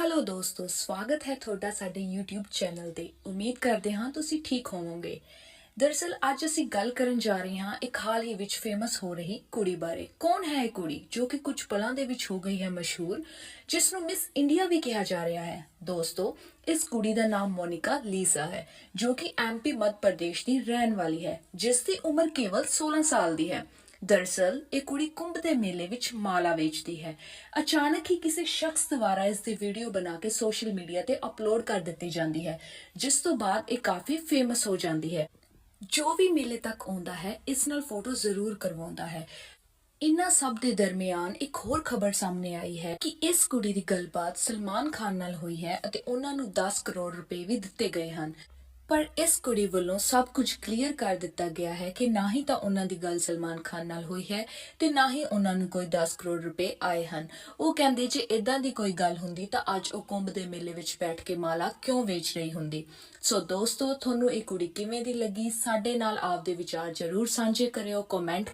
Hello ਦੋਸਤੋ, ਸਵਾਗਤ ਹੈ ਤੁਹਾਡਾ ਸਾਡੇ YouTube ਚੈਨਲ ਤੇ। ਉਮੀਦ ਕਰਦੇ ਹਾਂ ਤੁਸੀਂ ਠੀਕ ਹੋਵੋਗੇ। ਦਰਅਸਲ ਅੱਜ ਅਸੀਂ ਗੱਲ ਕਰਨ ਜਾ ਰਹੇ ਹਾਂ ਇੱਕ ਹਾਲ ਹੀ ਵਿੱਚ ਫੇਮਸ ਹੋ ਰਹੀ ਕੁੜੀ ਬਾਰੇ। ਕੌਣ ਹੈ ਇਹ ਕੁੜੀ, ਜੋ ਕਿ ਕੁਝ ਪਲਾਂ ਦੇ ਵਿੱਚ ਹੋ ਗਈ ਹੈ ਮਸ਼ਹੂਰ, ਜਿਸ ਨੂੰ ਮਿਸ ਇੰਡੀਆ ਵੀ ਕਿਹਾ ਜਾ ਰਿਹਾ ਹੈ। ਦੋਸਤੋ, ਇਸ ਕੁੜੀ ਦਾ ਨਾਮ ਮੋਨਿਕਾ ਲੀਸਾ ਹੈ, ਜੋ ਕਿ ਐਮਪੀ ਮੱਧ ਪ੍ਰਦੇਸ਼ ਦੀ ਰਹਿਣ ਵਾਲੀ ਹੈ ਜਿਸ ਦੀ ਉਮਰ ਕੇਵਲ 16 ਸਾਲ ਦੀ ਹੈ। ਦਰਸਲ ਇਹ ਕੁੜੀ ਕੁੰਭ ਦੇ ਮੇਲੇ ਵਿੱਚ ਮਾਲਾ ਵੇਚਦੀ ਹੈ। ਅਚਾਨਕ ਹੀ ਕਿਸੇ ਸ਼ਖਸ ਦੁਆਰਾ ਇਸ ਦੀ ਵੀਡੀਓ ਬਣਾ ਕੇ ਸੋਸ਼ਲ ਮੀਡੀਆ ਤੇ ਅਪਲੋਡ ਕਰ ਦਿੱਤੀ ਜਾਂਦੀ ਹੈ, ਜਿਸ ਤੋਂ ਬਾਅਦ ਇਹ ਕਾਫੀ ਫੇਮਸ ਹੋ ਜਾਂਦੀ ਹੈ। ਜੋ ਵੀ ਮੇਲੇ ਤੱਕ ਆਉਂਦਾ ਹੈ, ਇਸ ਨਾਲ ਫੋਟੋ ਜ਼ਰੂਰ ਕਰਵਾਉਂਦਾ ਹੈ। ਇਨ੍ਹਾਂ ਸਭ ਦੇ ਦਰਮਿਆਨ ਇੱਕ ਹੋਰ ਖਬਰ ਸਾਹਮਣੇ ਆਈ ਹੈ ਕਿ ਇਸ ਕੁੜੀ ਦੀ ਗੱਲਬਾਤ ਸਲਮਾਨ ਖਾਨ ਨਾਲ ਹੋਈ ਹੈ ਅਤੇ ਉਹਨਾਂ ਨੂੰ 10 ਕਰੋੜ ਰੁਪਏ ਵੀ ਦਿੱਤੇ ਗਏ ਹਨ। ਪਰ ਇਸ ਕੁੜੀ ਵੱਲੋਂ ਸਭ ਕੁਝ ਕਲੀਅਰ ਕਰ ਦਿੱਤਾ ਗਿਆ ਹੈ ਕਿ ਨਾ ਹੀ ਤਾਂ ਉਹਨਾਂ ਦੀ ਗੱਲ ਸਲਮਾਨ ਖਾਨ ਨਾਲ ਹੋਈ ਹੈ ਤੇ ਨਾ ਹੀ ਉਹਨਾਂ ਨੂੰ ਕੋਈ 10 ਕਰੋੜ ਰੁਪਏ ਆਏ ਹਨ। ਉਹ ਕਹਿੰਦੇ ਜੇ ਇਦਾਂ ਦੀ ਕੋਈ ਗੱਲ ਹੁੰਦੀ ਤਾਂ ਅੱਜ ਉਹ ਕੁੰਭ ਦੇ ਮੇਲੇ ਵਿੱਚ ਬੈਠ ਕੇ ਮਾਲਾ ਕਿਉਂ ਵੇਚ ਰਹੀ ਹੁੰਦੀ? ਸੋ ਦੋਸਤੋ, ਤੁਹਾਨੂੰ ਇਹ ਕੁੜੀ ਕਿਵੇਂ ਦੀ ਲੱਗੀ? ਸਾਡੇ ਨਾਲ ਆਪਦੇ ਵਿਚਾਰ ਜ਼ਰੂਰ ਸਾਂਝੇ ਕਰਿਓ ਕਮੈਂਟ